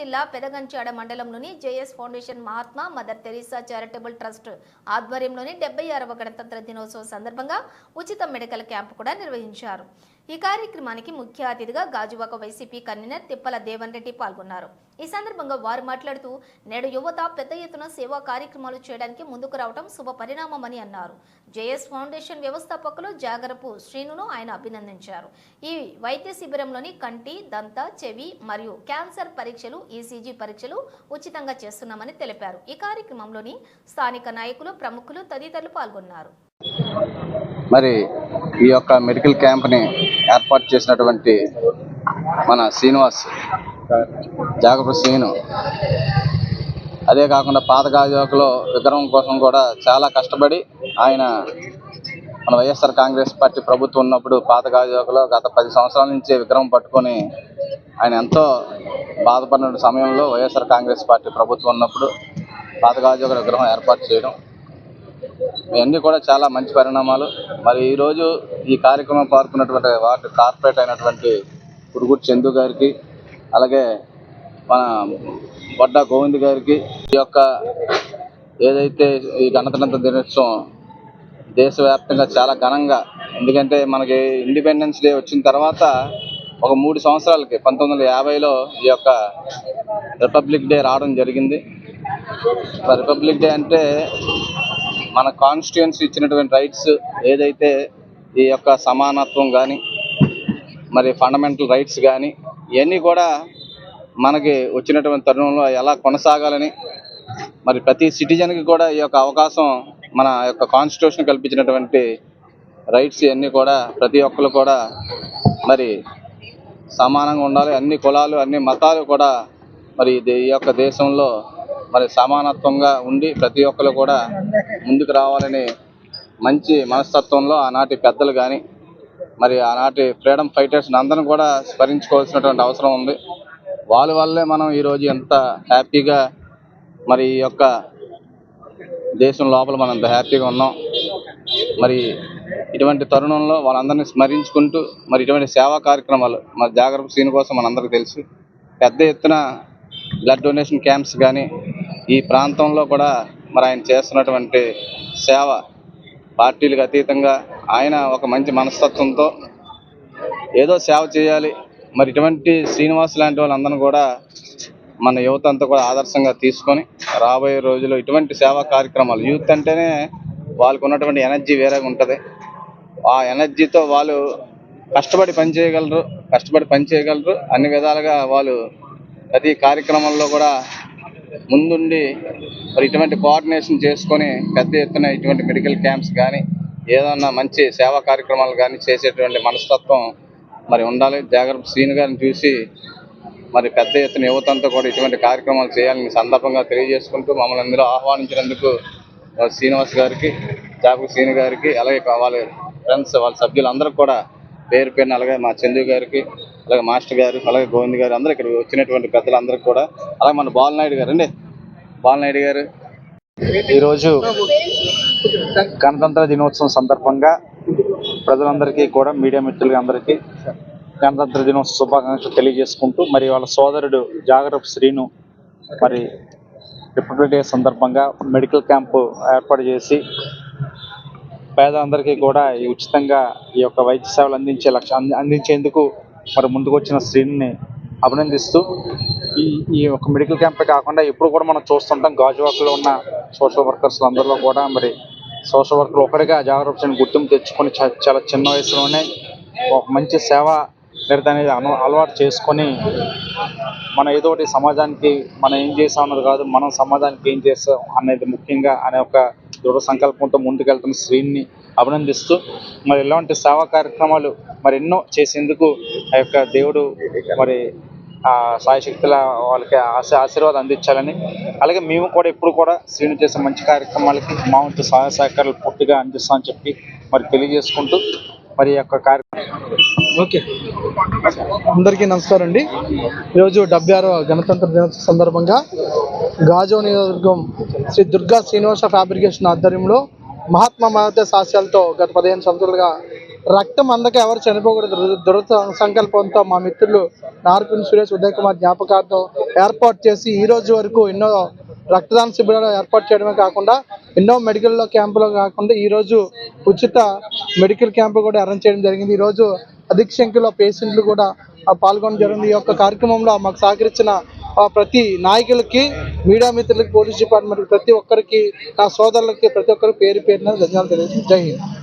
జిల్లా పెదగంచాడ మండలంలోని JS foundation Mahatma Mother Teresa charitable trust ఆధ్వర్యంలోని డెబ్బై ఆరవ గణతంత్ర దినోత్సవం సందర్భంగా ఉచిత మెడికల్ క్యాంపు కూడా నిర్వహించారు. ఈ కార్యక్రమానికి ముఖ్య అతిథిగా గాజువాక వైసీపీ కన్వీనర్ తిప్పల దేవన్ రెడ్డి పాల్గొన్నారు. ఈ సందర్భంగా వారు మాట్లాడుతూ నేడు యువత పెద్ద ఎత్తున సేవా కార్యక్రమాలు చేయడానికి ముందుకు రావడం శుభ పరిణామమని అన్నారు. జేఎస్ ఫౌండేషన్ వ్యవస్థాపకులు జాగరపు శ్రీనును ఆయన అభినందించారు. ఈ వైద్య శిబిరంలోని కంటి దంత చెవి మరియు క్యాన్సర్ పరీక్షలు ఈసీజీ పరీక్షలు ఉచితంగా చేస్తున్నామని తెలిపారు. ఈ కార్యక్రమంలోని స్థానిక నాయకులు ప్రముఖులు తదితరులు పాల్గొన్నారు. మరి ఈ యొక్క మెడికల్ క్యాంప్ని ఏర్పాటు చేసినటువంటి మన శ్రీనివాస్ జాగపు శ్రీను. అదే కాకుండా పాత విగ్రహం కోసం కూడా చాలా కష్టపడి ఆయన మన వైఎస్ఆర్ కాంగ్రెస్ పార్టీ ప్రభుత్వం ఉన్నప్పుడు పాత గత పది సంవత్సరాల నుంచి విగ్రహం పట్టుకొని ఆయన ఎంతో బాధపడిన సమయంలో వైఎస్ఆర్ కాంగ్రెస్ పార్టీ ప్రభుత్వం ఉన్నప్పుడు పాత విగ్రహం ఏర్పాటు చేయడం ఇవన్నీ కూడా చాలా మంచి పరిణామాలు. మరి ఈరోజు ఈ కార్యక్రమం పాల్గొన్నటువంటి వార్డు కార్పొరేట్ అయినటువంటి పురుగురు చందు గారికి అలాగే మన బొడ్డ గోవింద్ గారికి ఈ యొక్క ఏదైతే ఈ గణతంత్ర దినోత్సవం దేశవ్యాప్తంగా చాలా ఘనంగా ఎందుకంటే మనకి ఇండిపెండెన్స్ డే వచ్చిన తర్వాత ఒక మూడు సంవత్సరాలకి పంతొమ్మిది వందల యాభైలో ఈ యొక్క రిపబ్లిక్ డే రావడం జరిగింది. రిపబ్లిక్ డే అంటే మన కాన్స్టిట్యూన్సీ ఇచ్చినటువంటి రైట్స్ ఏదైతే ఈ యొక్క సమానత్వం కానీ మరి ఫండమెంటల్ రైట్స్ కానీ ఇవన్నీ కూడా మనకి వచ్చినటువంటి తరుణంలో ఎలా కొనసాగాలని మరి ప్రతి సిటిజన్కి కూడా ఈ యొక్క అవకాశం మన యొక్క కాన్స్టిట్యూషన్ కల్పించినటువంటి రైట్స్ ఇవన్నీ కూడా ప్రతి ఒక్కరు కూడా మరి సమానంగా ఉండాలి. అన్ని కులాలు అన్ని మతాలు కూడా మరి ఈ యొక్క దేశంలో మరి సమానత్వంగా ఉండి ప్రతి ఒక్కరు కూడా ముందుకు రావాలని మంచి మనస్తత్వంలో ఆనాటి పెద్దలు కానీ మరి ఆనాటి ఫ్రీడమ్ ఫైటర్స్ అందరం కూడా స్మరించుకోవాల్సినటువంటి అవసరం ఉంది వాళ్ళ వల్లే మనం ఈరోజు ఎంత హ్యాపీగా మరి ఈ యొక్క దేశం లోపల మనం ఎంత హ్యాపీగా ఉన్నాం మరి ఇటువంటి తరుణంలో వాళ్ళందరినీ స్మరించుకుంటూ మరి ఇటువంటి సేవా కార్యక్రమాలు మరి జాగ్రత్త సీన్ కోసం మనందరికీ తెలుసు పెద్ద ఎత్తున బ్లడ్ డొనేషన్ క్యాంప్స్ కానీ ఈ ప్రాంతంలో కూడా మరి ఆయన చేస్తున్నటువంటి సేవ పార్టీలకు అతీతంగా ఆయన ఒక మంచి మనస్తత్వంతో ఏదో సేవ చేయాలి. మరి ఇటువంటి శ్రీనివాస్ లాంటి వాళ్ళందరినీ కూడా మన యువత అంతా కూడా ఆదర్శంగా తీసుకొని రాబోయే రోజుల్లో ఇటువంటి సేవా కార్యక్రమాలు యూత్ అంటేనే వాళ్ళకు ఉన్నటువంటి ఎనర్జీ వేరేగా ఉంటుంది. ఆ ఎనర్జీతో వాళ్ళు కష్టపడి పని చేయగలరు కష్టపడి పని చేయగలరు. అన్ని విధాలుగా వాళ్ళు ప్రతి కార్యక్రమంలో కూడా ముందుండి మరి ఇటువంటి కోఆర్డినేషన్ చేసుకొని పెద్ద ఎత్తున ఇటువంటి మెడికల్ క్యాంప్స్ కానీ ఏదన్నా మంచి సేవా కార్యక్రమాలు కానీ చేసేటువంటి మనస్తత్వం మరి ఉండాలి. జాగ్రత్త శ్రీను గారిని చూసి మరి పెద్ద ఎత్తున యువతంతా కూడా ఇటువంటి కార్యక్రమాలు చేయాలని సందర్భంగా తెలియజేసుకుంటూ మమ్మల్ని అందరూ ఆహ్వానించినందుకు శ్రీనివాస్ గారికి జాగు శ్రీను గారికి అలాగే వాళ్ళ ఫ్రెండ్స్ వాళ్ళ సభ్యులందరూ కూడా పేరు పేరున అలాగే మా చందు గారికి అలాగే మాస్టర్ గారు అలాగే గోవింద్ గారు అందరూ ఇక్కడ వచ్చినటువంటి పెద్దలందరికీ కూడా అలాగే మన బాలనాయుడు గారు అండి. బాలనాయుడు గారు ఈరోజు గణతంత్ర దినోత్సవం సందర్భంగా ప్రజలందరికీ కూడా మీడియా మిత్రులకి అందరికీ గణతంత్ర దినోత్సవ శుభాకాంక్షలు తెలియజేసుకుంటూ మరి వాళ్ళ సోదరుడు జాగరపు శ్రీను మరి రిపబ్లిక్ డే సందర్భంగా మెడికల్ క్యాంపు ఏర్పాటు చేసి పేదలందరికీ కూడా ఉచితంగా ఈ యొక్క వైద్య సేవలు అందించే లక్ష్యం అందించేందుకు మరి ముందుకు వచ్చిన శ్రీని అభినందిస్తూ ఈ ఈ ఒక మెడికల్ క్యాంపే కాకుండా ఎప్పుడు కూడా మనం చూస్తుంటాం. గాజువాకలో ఉన్న సోషల్ వర్కర్స్ అందరిలో కూడా మరి సోషల్ వర్కర్ ఒకటిగా జాగ్రత్త గుర్తింపు తెచ్చుకొని చ- చాలా చిన్న వయసులోనే ఒక మంచి సేవ నిరత అనేది అను అలవాటు చేసుకొని మన ఏదో ఒకటి సమాజానికి మనం ఏం చేసాం అన్నది కాదు మనం సమాజానికి ఏం చేస్తాం అనేది ముఖ్యంగా అనే ఒక దృఢ సంకల్పంతో ముందుకెళ్తున్న శ్రీని అభినందిస్తూ మరి ఇలాంటి సేవా కార్యక్రమాలు మరి ఎన్నో చేసేందుకు ఆ యొక్క దేవుడు మరి ఆ సాయశక్తుల వాళ్ళకి ఆశ ఆశీర్వాదం అందించాలని అలాగే మేము కూడా ఎప్పుడు కూడా శ్రీని చేసే మంచి కార్యక్రమాలకి మా వంతు సహాయ సహకారాలు పూర్తిగా అందిస్తామని చెప్పి మరి తెలియజేసుకుంటూ మరి యొక్క కార్యక్రమం ఓకే. అందరికీ నమస్కారం అండి. ఈరోజు డెబ్బై ఆరో గణతంత్ర దినోత్సవ సందర్భంగా గాజో నియోజకవర్గం శ్రీ దుర్గా శ్రీనివాస ఫ్యాబ్రికేషన్ ఆధ్వర్యంలో మహాత్మా మహత్య సాక్ష్యాలతో గత పదిహేను సంవత్సరాలుగా రక్తం అందక ఎవరు చనిపోకూడదు దురద సంకల్పంతో మా మిత్రులు నార్పిన్ సురేష్ ఉదయ్ కుమార్ జ్ఞాపకార్థం ఏర్పాటు చేసి ఈ రోజు వరకు ఎన్నో రక్తదాన శిబిరాలు ఏర్పాటు చేయడమే కాకుండా ఎన్నో మెడికల్లో క్యాంపులు కాకుండా ఈరోజు ఉచిత మెడికల్ క్యాంపు కూడా అరేంజ్ చేయడం జరిగింది. ఈరోజు అధిక సంఖ్యలో పేషెంట్లు కూడా పాల్గొనడం జరిగింది. ఈ యొక్క కార్యక్రమంలో మాకు సహకరించిన ప్రతి నాయకులకి మీడియా మిత్రులకి పోలీస్ డిపార్ట్మెంట్ ప్రతి ఒక్కరికి నా సోదరులకి ప్రతి ఒక్కరికి పేరు పేరున ధన్యవాదాలు తెలియజేసి జై హింద్.